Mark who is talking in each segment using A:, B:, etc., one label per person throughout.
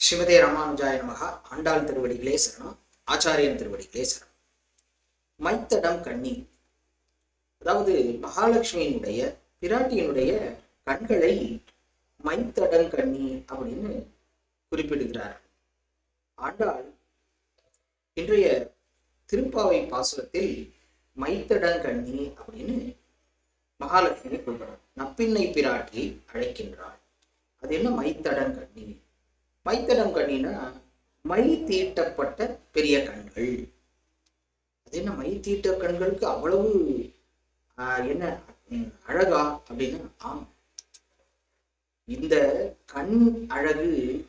A: ஸ்ரீமதே ராமானுஜாய நமகா. ஆண்டாள் திருவடிகளே சரணம். ஆச்சாரியன் திருவடிகளே சரணம். மைத்தடம் கண்ணி. அதாவது மகாலட்சுமியினுடைய பிராட்டியினுடைய கண்களை மைத்தடம் கண்ணி அப்படின்னு குறிப்பிடுகிறார். ஆண்டாள் இன்றைய திருப்பாவை பாசுரத்தில் மைத்தடங்கண்ணி அப்படின்னு மகாலட்சுமி கூப்பிடுறார் நப்பின்னை பிராட்டி அழைக்கின்றாள். அது என்ன மைத்தடங்கண்ணி மைத்தடங்கண்ணினா மை தீட்டப்பட்ட பெரிய கண்கள். அது என்ன மை தீட்ட கண்களுக்கு அவ்வளவு என்ன அழகா அப்படின்னா? ஆம். இந்த கண் அழகு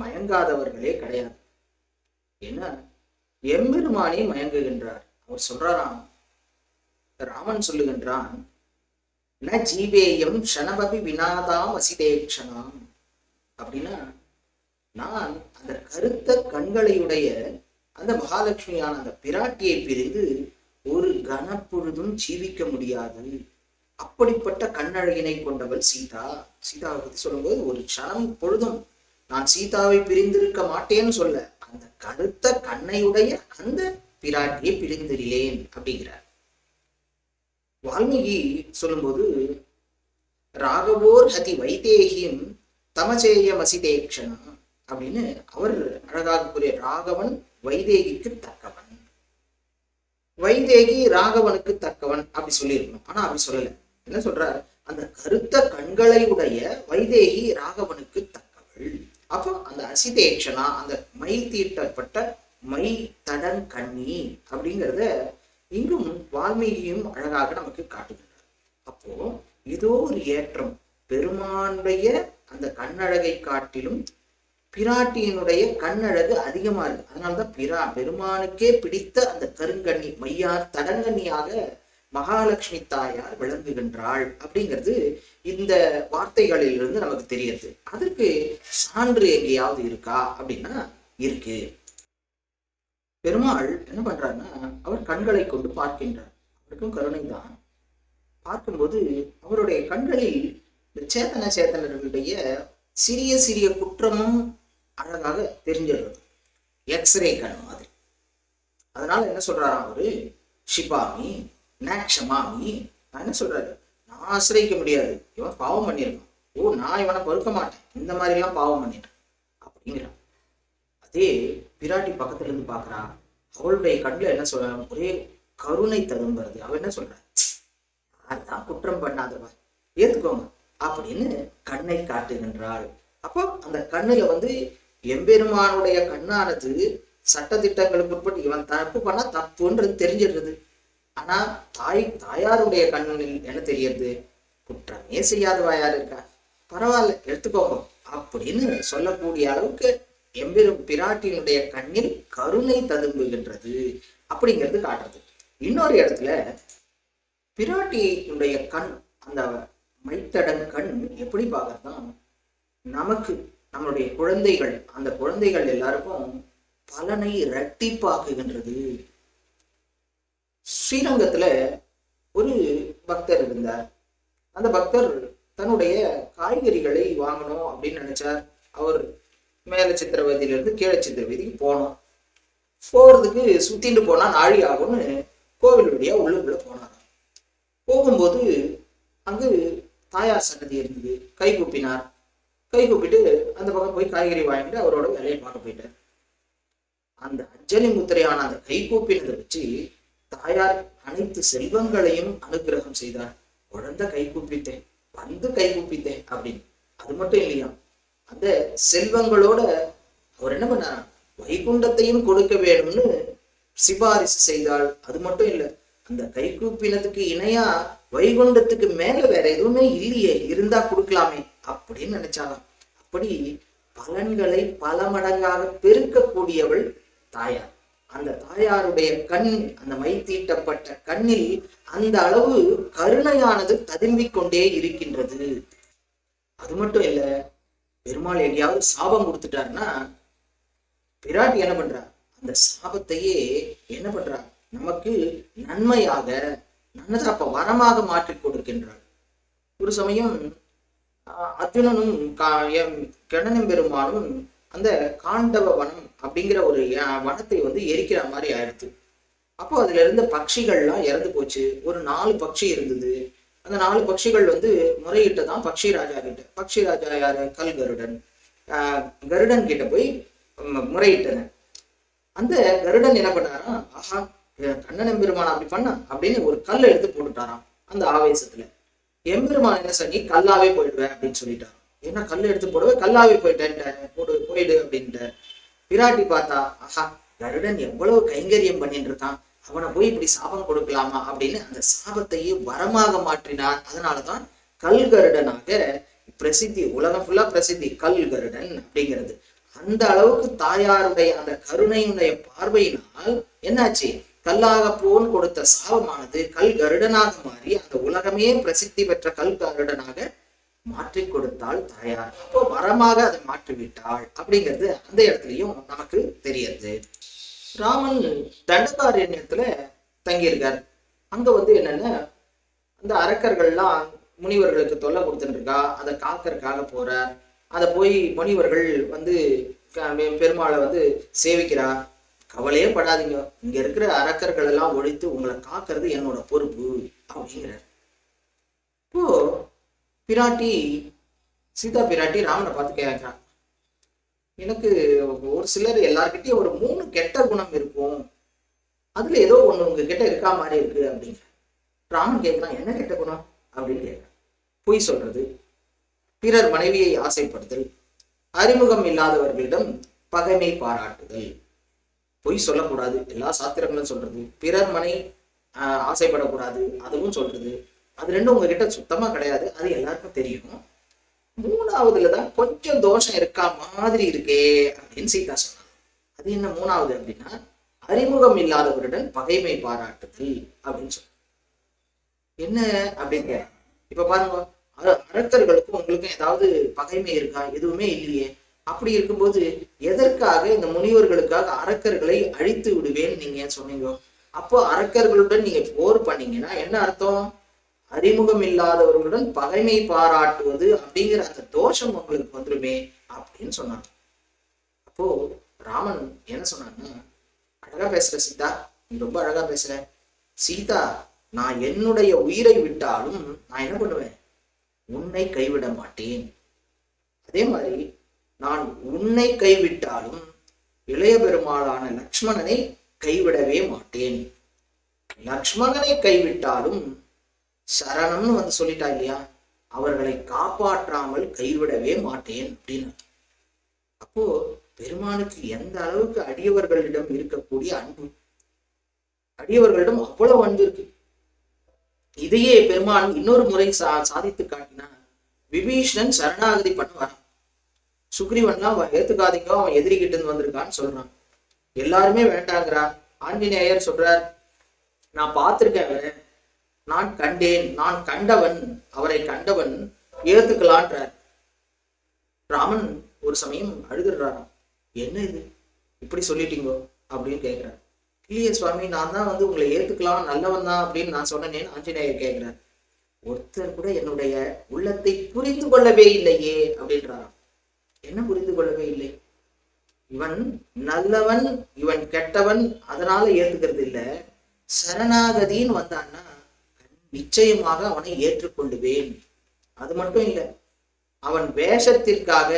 A: மயங்காதவர்களே கிடையாது. ஏன்னா எம்பெருமானே மயங்குகின்றார். அவர் சொல்றாராம். ராமன் சொல்லுகின்றான் ந ஜீவேயம் க்ஷணபபி வினாதாம் அசிதேக்ஷணாம். அப்படின்னா நான் அந்த கருத்த கண்களையுடைய அந்த மகாலட்சுமியான அந்த பிராட்டியை பிரிந்து ஒரு கனப்பொழுதும் ஜீவிக்க முடியாது. அப்படிப்பட்ட கண்ணழகினை கொண்டவள் சீதா. சீதாவை பத்தி சொல்லும்போது ஒரு க்ஷணம் பொழுதும் நான் சீதாவை பிரிந்திருக்க மாட்டேன்னு சொல்ல அந்த கருத்த கண்ணையுடைய அந்த பிராட்டியை பிரிந்திருளேன் அப்படிங்கிறார். வால்மீகி சொல்லும்போது ராகவோர் ஹதி வைதேகியும் தமசேயம் அசிதேக்ஷணா அப்படின்னு அவர் அழகாக கூறிய ராகவன் வைதேகிக்கு தக்கவன். வைதேகி ராகவனுக்கு தக்கவன் அப்படி சொல்லியிருக்கணும். ஆனா அப்படி சொல்லல. என்ன சொல்றார்? அந்த கருத்த கண்களை உடைய வைதேகி ராகவனுக்கு தக்கவள். அப்போ அந்த அசிதேக்ஷனா அந்த மை தீட்டப்பட்ட மை தடன் கண்ணி அப்படிங்கிறத இங்கும் வால்மீகியும் அழகாக நமக்கு காட்டுகின்றார். அப்போ ஏதோ ஒரு ஏற்றம் பெருமானுடைய அந்த கண்ணழகை காட்டிலும் பிராட்டியினுடைய கண்ணழகு அதிகமா இருக்கு. அதனாலதான் பிரா பெருமானுக்கே பிடித்த அந்த கருங்கண்ணி மையார் தடங்கண்ணியாக மகாலட்சுமி தாயார் விளங்குகின்றாள் அப்படிங்கிறது இந்த வார்த்தைகளிலிருந்து நமக்கு தெரியுது. அதற்கு சான்று எங்கேயாவது இருக்கா அப்படின்னா இருக்கு. பெருமாள் என்ன பண்றாருன்னா அவர் கண்களை கொண்டு பார்க்கின்றார். அவருக்கும் கருணை தான் பார்க்கும்போது அவருடைய கண்களில் இந்த சேத்தன சேத்தனர்களுடைய சிறிய சிறிய குற்றமும் அழகாக தெரிஞ்சிடுறது எக்ஸ்ரே கண் மாதிரி. அதனால என்ன சொல்றாராம் அவரு? ஷிபாமி நேக்ஷமாமி நான் என்ன சொல்றாரு? நான் ஆசிரியிக்க முடியாது. இவன் பாவம் பண்ணியிருக்கான். ஓ நான் இவனை பொறுக்க மாட்டேன். இந்த மாதிரி எல்லாம் பாவம் பண்ணிட்டேன். அப்படிங்கிறான். அதே பிராட்டி பக்கத்துல இருந்து பாக்குறா அவளுடைய கண்ணுல என்ன சொல்ற ஒரே கருணை ததும்புறது. அவ என்ன சொல்றா அதான் குற்றம் பண்ணாதவ ஏத்துக்கோங்க. அப்படின்னு கண்ணை காட்டுகின்றாள். அப்போ அந்த கண்ணுல வந்து எம்பெருமானுடைய கண்ணானது சட்டதிட்டங்களுக்கு உட்பட்டு இவன் தப்பு பண்ணா தப்புன்றது தெரிஞ்சிடுறது. ஆனா தாய் தாயாருடைய கண்ணில் என்ன தெரியறது குற்றமே செய்யாதவா யார் இருக்கா? பரவாயில்ல எடுத்துக்கோங்க அப்படின்னு சொல்லக்கூடிய அளவுக்கு எம்பெரும் பிராட்டியினுடைய கண்ணில் கருணை ததும்புகின்றது அப்படிங்கிறது காட்டுறது. இன்னொரு இடத்துல பிராட்டியினுடைய கண் அந்த மைத்தடன் கண் எப்படி பார்க்கறதுனா நமக்கு நம்மளுடைய குழந்தைகள் அந்த குழந்தைகள் எல்லாருக்கும் பலனை இரட்டிப்பாக்குகின்றது. ஸ்ரீரங்கத்துல ஒரு பக்தர் இருந்தார். அந்த பக்தர் தன்னுடைய காய்கறிகளை வாங்கணும் அப்படின்னு நினைச்சார். அவர் மேல சித்திரவதியிலிருந்து கீழே சித்திரவதிக்கு போனோம் போறதுக்கு சுத்திட்டு போனா நாழி ஆகும்னு கோவில் வழியா உள்ளுக்குள்ள போனார் போகும்போது அங்கு தாயார் சன்னதி இருந்தது. கை கூப்பினார். கை கூப்பிட்டு அந்த பக்கம் போய் காய்கறி வாங்கிட்டு அவரோட வேலையை பார்க்க போயிட்டார். அந்த அஞ்சலி முத்திரையான அந்த கை கூப்பினதை வச்சு தாயார் அனைத்து செல்வங்களையும் அனுகிரகம் செய்தார். குழந்தை கை கூப்பிட்டேன் வந்து கை கூப்பிட்டேன் அப்படின்னு. அது மட்டும் இல்லையா? அந்த செல்வங்களோட அவர் என்ன பண்ணார் வைகுண்டத்தையும் கொடுக்க வேணும்னு சிபாரிசு செய்தாள். அது மட்டும் இல்லை அந்த கை கூப்பினதுக்கு இணையா வைகுண்டத்துக்கு மேல வேற எதுவுமே இல்லையே. இருந்தா கொடுக்கலாமே அப்படின்னு நினைச்சாலாம் அப்படி பலன்களை பல மடங்காக பெருக்கக்கூடியவள் தாயார். அந்த தாயாருடைய கண் அந்த மை தீட்டப்பட்ட கண்ணில் அந்த அளவு கருணையானது ததும்பிக் கொண்டே இருக்கின்றது. அது மட்டும் இல்ல பெருமாள் எங்கேயாவது சாபம் கொடுத்துட்டாருன்னா பிராட்டி என்ன பண்றா? அந்த சாபத்தையே என்ன பண்றா? நமக்கு நன்மையாக நன்னதை அப்ப வரமாக மாற்றி கொடுக்கின்றாள் ஒரு சமயம் அர்ஜுனனும் கா- எம் கண்ணனும் பெருமானும் அந்த காண்டவ வனம் அப்படிங்கிற ஒரு வனத்தை வந்து எரிக்கிற மாதிரி ஆயிடுச்சு. அப்போ அதுல இருந்த பட்சிகள்லாம் இறந்து போச்சு. ஒரு நாலு பட்சி இருந்தது. அந்த நாலு பட்சிகள் வந்து முறையிட்டதான் பக்ஷி ராஜா கிட்ட பக்ஷி ராஜா யாரு? கல் கருடன் ஆஹ் கருடன் கிட்ட போய் முறையிட்டன. அந்த கருடன் என்ன பண்ணாரா ஆஹா கண்ணன் எம்பெருமான் அப்படி பண்ணா? அப்படின்னு ஒரு கல்லை எடுத்து போட்டுட்டாராம் அந்த ஆவேசத்துல. எம்பெருமான் என்ன சொல்லி கல்லாவே போயிடுவேன் அப்படின்னு சொல்லிட்டாராம். ஏன்னா கல் எடுத்து போடவே? கல்லாவே போயிட்டேன்ட்ட போடு போயிடு அப்படின்ட்டு. பிராட்டி பார்த்தா ஆஹா கருடன் எவ்வளவு கைங்கரியம் பண்ணிட்டு இருக்கான் அவனை போய் இப்படி சாபம் கொடுக்கலாமா? அப்படின்னு அந்த சாபத்தையே வரமாக மாற்றினார். அதனாலதான் கல் கருடனாக பிரசித்தி உலகம் ஃபுல்லா பிரசித்தி கல் கருடன் அப்படிங்கிறது. அந்த அளவுக்கு தாயாருடைய அந்த கருணையுடைய பார்வையினால் என்னாச்சு? கல்லாக போன் கொடுத்த சாபமானது கல் கருடனாக மாறி அந்த உலகமே பிரசித்தி பெற்ற கல் கருடனாக மாற்றி கொடுத்தாள் தாயார். அப்போ வரமாக அதை மாற்றிவிட்டாள் அப்படிங்கிறது அந்த இடத்துலயும் நமக்கு தெரியுது. ராமன் தண்டகாரண்யத்துல தங்கியிருக்கார். அங்க வந்து என்னன்னா? அந்த அரக்கர்கள்லாம் முனிவர்களுக்கு தொல்லை கொடுத்துட்டு இருக்கா அதை காக்கறக்காக போறார் அதை போய் முனிவர்கள் வந்து க- பெ- பெருமாளை வந்து சேவிக்கிறா கவலையே படாதீங்க. இங்க இருக்கிற அரக்கர்கள் எல்லாம் ஒழித்து உங்களை காக்கிறது என்னோட பொறுப்பு அப்படிங்கிறார். இப்போ பிராட்டி சீதா பிராட்டி ராமனை பார்த்து கேட்கிறான் எனக்கு ஒரு சிலர் எல்லார்கிட்டயும் ஒரு மூணு கெட்ட குணம் இருக்கும். அதுல ஏதோ ஒண்ணு உங்ககிட்ட இருக்கா மாதிரி இருக்கு அப்படிங்கிற ராமன் கேட்கிறான் என்ன கெட்ட குணம்? அப்படின்னு கேட்கிறான் பொய் சொல்றது பிறர் மனைவியை ஆசைப்படுதல் அறிமுகம் இல்லாதவர்களிடம் பகைமை பாராட்டுதல் பொய் சொல்லக்கூடாது. எல்லா சாத்திரங்களும் சொல்றது. பிறர் மனை ஆஹ், ஆசைப்படக்கூடாது. அதுவும் சொல்றது. அது ரெண்டும் உங்ககிட்ட சுத்தமா கிடையாது. அது எல்லாருக்கும் தெரியும். மூணாவதுல தான் கொஞ்சம் தோஷம் இருக்கா மாதிரி இருக்கே அப்படின்னு சீதா சொன்னாங்க அது என்ன மூணாவது அப்படின்னா அறிமுகம் இல்லாதவருடன் பகைமை பாராட்டுதல் அப்படின்னு சொன்னாங்க என்ன அப்படின்னு இப்ப பாருங்க அரக்கர்களுக்கும் உங்களுக்கும் ஏதாவது பகைமை இருக்கா? எதுவுமே இல்லையே. அப்படி இருக்கும்போது எதற்காக இந்த முனிவர்களுக்காக அரக்கர்களை அழித்து விடுவேன் நீங்க சொன்னீங்க? அப்போ அரக்கர்களுடன் நீங்க போர் பண்ணீங்கன்னா என்ன அர்த்தம்? அறிமுகம் இல்லாதவர்களுடன் பகைமை பாராட்டுவது அப்படிங்கிற அந்த தோஷம் உங்களுக்கு வந்துருமே அப்படின்னு சொன்னாங்க. அப்போ ராமன் என்ன சொன்னாங்க? அழகா பேசுற சீதா நீ ரொம்ப அழகா பேசுற. சீதா நான் என்னுடைய உயிரை விட்டாலும் நான் என்ன பண்ணுவேன்? உன்னை கைவிட மாட்டேன். அதே மாதிரி நான் உன்னை கைவிட்டாலும் இளைய பெருமாளான லக்ஷ்மணனை கைவிடவே மாட்டேன். லக்ஷ்மணனை கைவிட்டாலும் சரணம்னு வந்து சொல்லிட்டா இல்லையா? அவர்களை காப்பாற்றாமல் கைவிடவே மாட்டேன் அப்படின்னு. அப்போ பெருமானுக்கு எந்த அளவுக்கு அடியவர்களிடம் இருக்கக்கூடிய அன்பு? அடியவர்களிடம் அவ்வளவு அன்பு இருக்கு. இதையே பெருமான் இன்னொரு முறை சா சாதித்து காட்டினா விபீஷணன் சரணாகதி பண்ண வரான் சுக்ரீவன்லாம் அவன் ஏத்துக்காதீங்க அவன் எதிரிக்கிட்டு இருந்து வந்திருக்கான்னு சொல்றான். எல்லாருமே வேண்டாங்கிறா. ஆஞ்சநேயர் சொல்றார் நான் பார்த்திருக்கேன் நான் கண்டேன். நான் கண்டவன். அவரை கண்டவன் ஏத்துக்கலான்றார். ராமன் ஒரு சமயம் அழுதுடுறாராம் என்ன இது? இப்படி சொல்லிட்டீங்கோ? அப்படின்னு கேட்கிறார் இல்லையே சுவாமி நான் தான் வந்து உங்களை ஏத்துக்கலாம் நல்லவன் தான் அப்படின்னு நான் சொன்னேன்னு ஆஞ்சநேயர் கேட்கிறார் ஒருத்தர் கூட என்னுடைய உள்ளத்தை புரிந்து கொள்ளவே இல்லையே அப்படின்றாராம். என்ன புரிந்து கொள்ளவே இல்லை. இவன் நல்லவன் இவன் கெட்டவன் அதனால ஏத்துக்கிறது இல்ல. சரணாகதின்னு வந்தான்னா நிச்சயமாக அவனை ஏற்றுக்கொள்ளுவேன். அது மட்டும் இல்ல அவன் வேஷத்திற்காக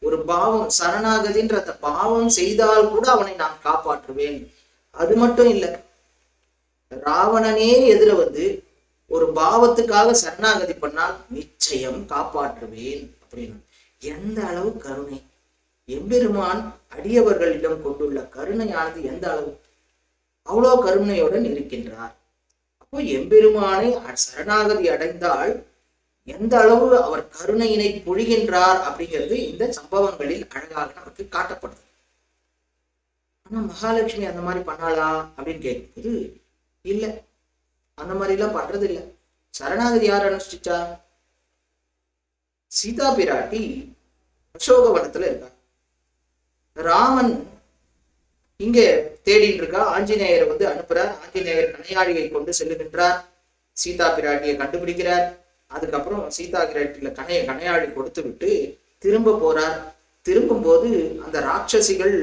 A: ஒரு பாவம் சரணாகதின்ற அந்த பாவம் செய்தால் கூட அவனை நான் காப்பாற்றுவேன். அது மட்டும் இல்ல ராவணனே எதிர வந்து ஒரு பாவத்துக்காக சரணாகதி பண்ணால் நிச்சயம் காப்பாற்றுவேன் அப்படின்னு. எந்த அளவு கருணை? எம்பெருமான் அடியவர்களிடம் கொண்டுள்ள கருணையானது எந்த அளவு? அவ்வளோ கருணையுடன் இருக்கின்றார். அப்போ எம்பெருமானை சரணாகதி அடைந்தால் எந்த அளவு அவர் கருணையினை பொழிகின்றார் அப்படிங்கிறது இந்த சம்பவங்களில் அழகாக நமக்கு காட்டப்படுது. ஆனா மகாலட்சுமி அந்த மாதிரி பண்ணாளா அப்படின்னு கேட்கும்போது இல்ல. அந்த மாதிரி எல்லாம் பண்றது இல்ல சரணாகதி யார் அனுஷ்டிச்சா? சீதா பிராட்டி அசோகவனத்துல இருக்கா? ராமன் இங்க தேடிட்டு இருக்கா ஆஞ்சநேயரை வந்து அனுப்புறார். ஆஞ்சநேயர் கனையாழியை கொண்டு செல்லுகின்றார். சீதா பிராட்டியை கண்டுபிடிக்கிறார். அதுக்கப்புறம் சீதா பிராட்டியில கனைய கனையாழி கொடுத்து விட்டு திரும்ப போறார். திரும்பும்போது அந்த ராட்சசிகள்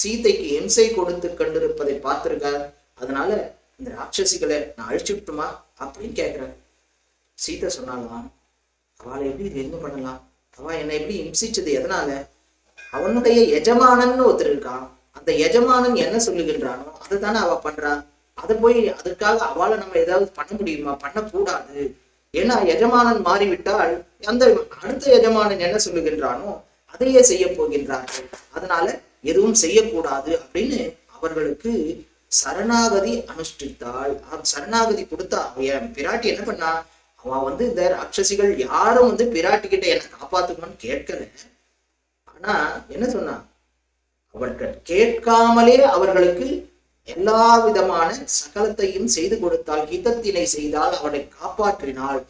A: சீதைக்கு எம்சை கொடுத்து கண்டிருப்பதை பார்த்திருக்கார். அதனால இந்த ராட்சசிகளை நான் அழிச்சுட்டுமா அப்படின்னு கேட்கிறார். சீதை சொன்னாலாம் அவளை எப்படி இது என்ன பண்ணலாம்? அவ என்னை எப்படி இம்சிச்சது எதனால? அவனுடைய எஜமானன் ஒருத்தர் இருக்கான். அந்த எஜமானன் என்ன சொல்லுகின்றானோ அதை தானே அவ பண்றா. அதை போய் அதுக்காக அவளை நம்ம ஏதாவது பண்ண முடியுமா? பண்ணக்கூடாது. ஏன்னா எஜமானன் மாறிவிட்டால் அந்த அடுத்த எஜமானன் என்ன சொல்லுகின்றானோ அதையே செய்ய போகின்றார்கள். அதனால எதுவும் செய்யக்கூடாது அப்படின்னு அவர்களுக்கு சரணாகதி அனுஷ்டித்தாள். சரணாகதி கொடுத்தா என் பிராட்டி என்ன பண்ணா? அவ வந்து இந்த ராட்சசிகள் யாரும் வந்து பிராட்டி கிட்ட என்ன காப்பாத்துக்கணும்னு கேட்கல. ஆனா என்ன சொன்னா? அவர்கள் கேட்காமலே அவர்களுக்கு எல்லா விதமான சகலத்தையும் செய்து கொடுத்தால் ஹிதத்தினை செய்தால் அவனை காப்பாற்றினாள்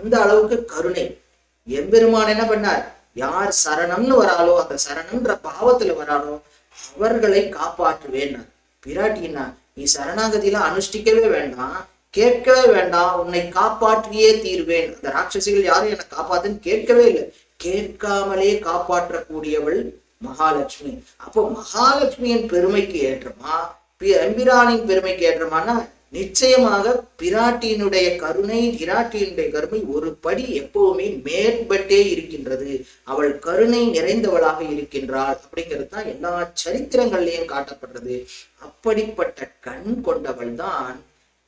A: அந்த அளவுக்கு கருணை. எம்பெருமான் என்ன பண்ணார்? யார் சரணம்னு வராளோ அந்த சரணம்ன்ற பாவத்துல வராளோ அவர்களை காப்பாற்றுவேன். என்ன நீ சரணாகதியில அனுஷ்டிக்கவே வேண்டாம். கேட்கவே வேண்டாம் உன்னை காப்பாற்றியே தீர்வேன். அந்த ராட்சசிகள் யாரும் என்னை காப்பாத்துன்னு கேட்கவே இல்லை. கேட்காமலே காப்பாற்றக்கூடியவள் மகாலட்சுமி. அப்போ மகாலட்சுமியின் பெருமைக்கு ஏற்றமா? பி- எம்பிரானின் பெருமைக்கு ஏற்றமானா? நிச்சயமாக பிராட்டியினுடைய கருணை பிராட்டியினுடைய கருமை ஒரு படி எப்பவுமே மேற்பட்டே இருக்கின்றது. அவள் கருணை நிறைந்தவளாக இருக்கின்றாள் அப்படிங்கிறது தான் எல்லா சரித்திரங்கள்லையும் காட்டப்படுறது. அப்படிப்பட்ட கண் கொண்டவள் தான்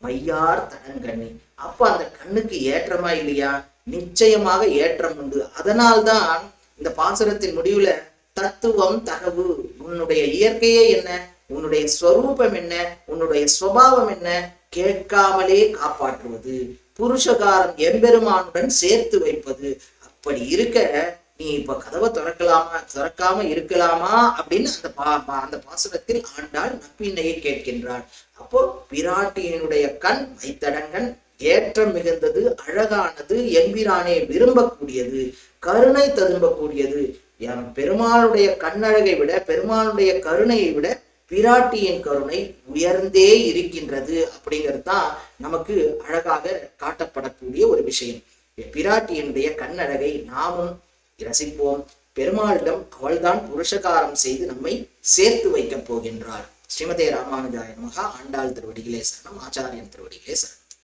A: மையார் தனங்கண்ணி அப்ப அந்த கண்ணுக்கு ஏற்றமா இல்லையா? நிச்சயமாக ஏற்றம் உண்டு. அதனால்தான் இந்த பாசுரத்தின் முடிவுல தத்துவம் தகவு உன்னுடைய இயற்கையே என்ன? உன்னுடைய ஸ்வரூபம் என்ன? உன்னுடைய சுவாவம் என்ன? கேட்காமலே காப்பாற்றுவது. புருஷகாரம் எம்பெருமானுடன் சேர்த்து வைப்பது. அப்படி இருக்க நீ இப்ப கதவை திறக்கலாமா? திறக்காம இருக்கலாமா? அப்படின்னு அந்த பா பா- அந்த பாசுரத்தில் ஆண்டாள் நப்பின்னையை கேட்கின்றாள். அப்போ பிராட்டியினுடைய கண் மைத்தடங்கன் ஏற்றம் மிகுந்தது அழகானது எம்பிரானே விரும்பக்கூடியது கருணை ததும்பக்கூடியது. என் பெருமாளுடைய கண்ணழகை விட பெருமாளுடைய கருணையை விட பிராட்டியின் கருணை உயர்ந்தே இருக்கின்றது அப்படிங்கிறது தான் நமக்கு அழகாக காட்டப்படக்கூடிய ஒரு விஷயம். பிராட்டியினுடைய கண்ணழகை நாமும் ரசிப்போம். பெருமாளிடம் அவள்தான் புருஷகாரம் செய்து நம்மை சேர்த்து வைக்கப் போகின்றாள். ஸ்ரீமதே ராமானுஜாய நமகா ஆண்டாள் திருவடிகளே சரணம் ஆச்சாரியன் திருவடிகளே சரணம்.